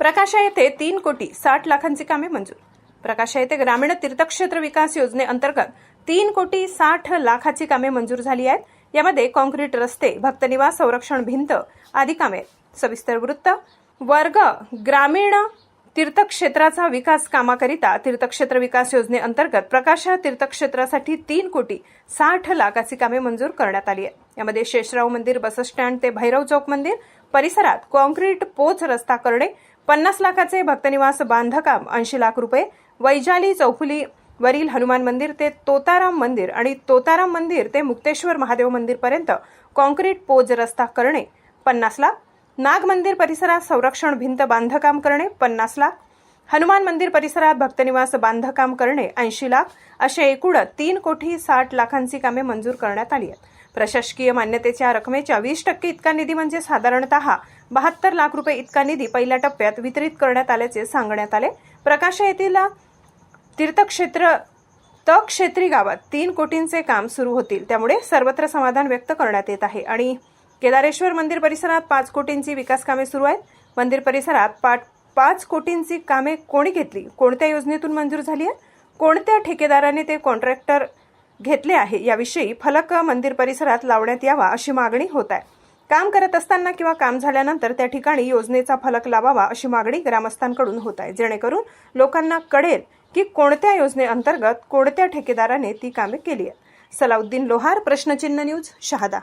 प्रकाशा येथे तीन कोटी साठ लाखांची कामे मंजूर. प्रकाशा येथे ग्रामीण तीर्थक्षेत्र विकास योजनेअंतर्गत तीन कोटी साठ लाखाची कामे मंजूर झाली आहेत. यामध्ये कॉन्क्रीट रस्ते भक्तनिवास संरक्षण भिंत आदी कामे सविस्तर वृत्त वर्ग ग्रामीण तीर्थक्षेत्राचा विकास कामाकरिता तीर्थक्षेत्र विकास योजनेअंतर्गत प्रकाशा तीर्थक्षेत्रासाठी तीन कोटी साठ लाखाची कामे मंजूर करण्यात आली आहे यामध्ये शेषराव मंदिर बसस्टँड ते भैरव चौक मंदिर परिसरात कॉन्क्रीट पोच रस्ता करणे पन्नास लाखाचे भक्तनिवास बांधकाम ऐंशी लाख रुपये. वैजाली चौफुली वरील हनुमान मंदिर ते तोताराम मंदिर आणि तोताराम मंदिर ते मुक्तेश्वर महादेव मंदिर पर्यंत कॉन्क्रीट पोज रस्ता करणे पन्नास लाख. नाग मंदिर परिसरात संरक्षण भिंत बांधकाम करणे पन्नास लाख. हनुमान मंदिर परिसरात भक्तनिवास बांधकाम करणे ऐंशी लाख असे एकूण तीन कोटी साठ लाखांची कामे मंजूर करण्यात आली आहेत. प्रशासकीय मान्यतेच्या रकमेच्या वीस टक्के इतका निधी म्हणजे साधारणतः बहात्तर लाख रुपये इतका निधी पहिल्या टप्प्यात वितरित करण्यात आल्याचे सांगण्यात आले. प्रकाश येथील तीर्थक्षेत्र तक्षेत्री गावात तीन कोटींचे काम सुरू होतील. त्यामुळे सर्वत्र समाधान व्यक्त करण्यात येत आहे. आणि केदारेश्वर मंदिर परिसरात पाच कोटींची विकास कामे सुरू आहेत. मंदिर परिसरात पाठ पाच कोटींची कामे कोणी घेतली? कोणत्या योजनेतून मंजूर झाली आहे कोणत्या ठेकेदाराने ते कॉन्ट्रॅक्टर घेतले आहे? याविषयी फलक मंदिर परिसरात लावण्यात यावा अशी मागणी होत आहे. काम करत असताना किंवा काम झाल्यानंतर त्या ठिकाणी योजनेचा फलक लावावा अशी मागणी ग्रामस्थांकडून होत आहे. जेणेकरून लोकांना कळेल की कोणत्या योजनेअंतर्गत कोणत्या ठेकेदाराने ती कामे केली आहेत. सलाउद्दीन लोहार प्रश्नचिन्ह न्यूज शहादा.